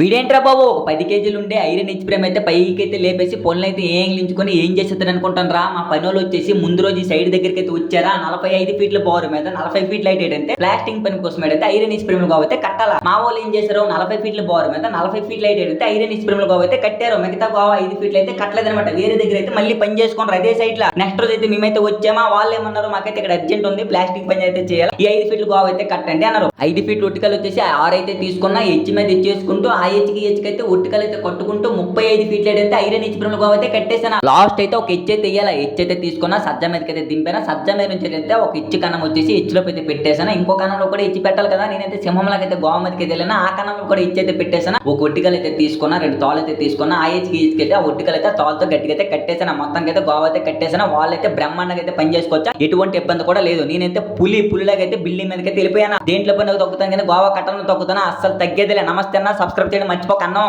వీడేంట్రా బాబు? ఒక పది కేజీలు ఉండే ఐరన్ ఇచ్చి ప్రేమ అయితే పైకి అయితే లేపేసి పొలను అయితే ఏం లించుకొని ఏం చేసేస్తాడు అనుకుంటాను రా మా పని వాళ్ళు వచ్చేసి ముందు రోజు ఈ సైడ్ దగ్గరికి అయితే వచ్చారా? నలభై ఐదు ఫీట్ల పవర్ మీద నలభై ఫీట్ల అయితే ఏంటంటే ప్లాస్టింగ్ పని కోసం ఏంటంటే ఐరన్ ఇచ్చి ప్రేమలు కాబట్టి కట్టాలా? మా వాళ్ళు ఏం చేశారు? నలభై ఫీట్ల పవర్ మీద నలభై ఫీట్ల హైట్ ఏంటంటే ఐరన్ ఇచ్చి ప్రేమలు కాబట్టి కట్టారు. మిగతా గోవా ఐదు ఫీట్లు అయితే కట్టలేదు అనమాట వేరే దగ్గర అయితే మళ్ళీ పని చేసుకున్నారు అదే సైడ్ లా. నెక్స్ట్ రోజు అయితే మేమైతే వచ్చామా? వాళ్ళు ఏమన్నారు? మాకైతే ఇక్కడ అర్జెంట్ ఉంది. ప్లాస్టిక్ పని అయితే చేయాలి. ఈ ఐదు ఫీట్లు గోవా అయితే కట్టండి అన్నారు. ఐదు ఫీట్లు ఒట్టికలు వచ్చేసి ఆరు అయితే తీసుకున్నా హెచ్ మీద ఇచ్చేసుకుంటూ ఆ హెచ్కి హెచ్కి అయితే ఒట్టికలు ముప్పై ఐదు ఫీట్లు అయితే ఐరన్ హెచ్ ప్రేమ్ అయితే కట్టేసాను లాస్ట్ అయితే ఒక హెచ్ అయితే ఇయ్యాలి? హెచ్ అయితే తీసుకున్నా సజ్జ మీదకి అయితే దింపాను? సజ్జ మీద నుంచి అయితే ఒక ఇచ్చి కన్నం వచ్చేసి హెచ్లో అయితే పెట్టేసాను ఇంకో కన్నంలో కూడా ఇచ్చి పెట్టాలి కదా? నేనైతే సింహంలాగా అయితే గోవా మీదకి వెళ్ళినా ఆ కన్నంలో కూడా ఇచ్చి అయితే పెట్టేసాను ఒక ఒట్టికలు అయితే తీసుకున్నా రెండు తాళ్ళు అయితే తీసుకున్నా ఆ హెచ్కి హెచ్కి అయితే ఆ ఒట్టికలు అయితే తాళ్ళతో గట్టిగా అయితే కట్టేసాను మొత్తానికి అయితే గోవా అయితే కట్టేసాను వాళ్ళైతే బ్రహ్మాండంగా అయితే పని చేసుకోవచ్చా ఎటువంటి ఇబ్బంది కూడా లేదు. నేనైతే పులి పులిలాగైతే బిల్డింగ్ మీదకి వెళ్ళిపోయాను? దేంట్లో పని తొక్కుతాను కానీ గోవా కట్టడం తొక్కుతాను అస్సలు తగ్గేదిలే. నమస్తే అన్న. సబ్స్క్రైబ్ చేయడం మర్చిపోకన్నా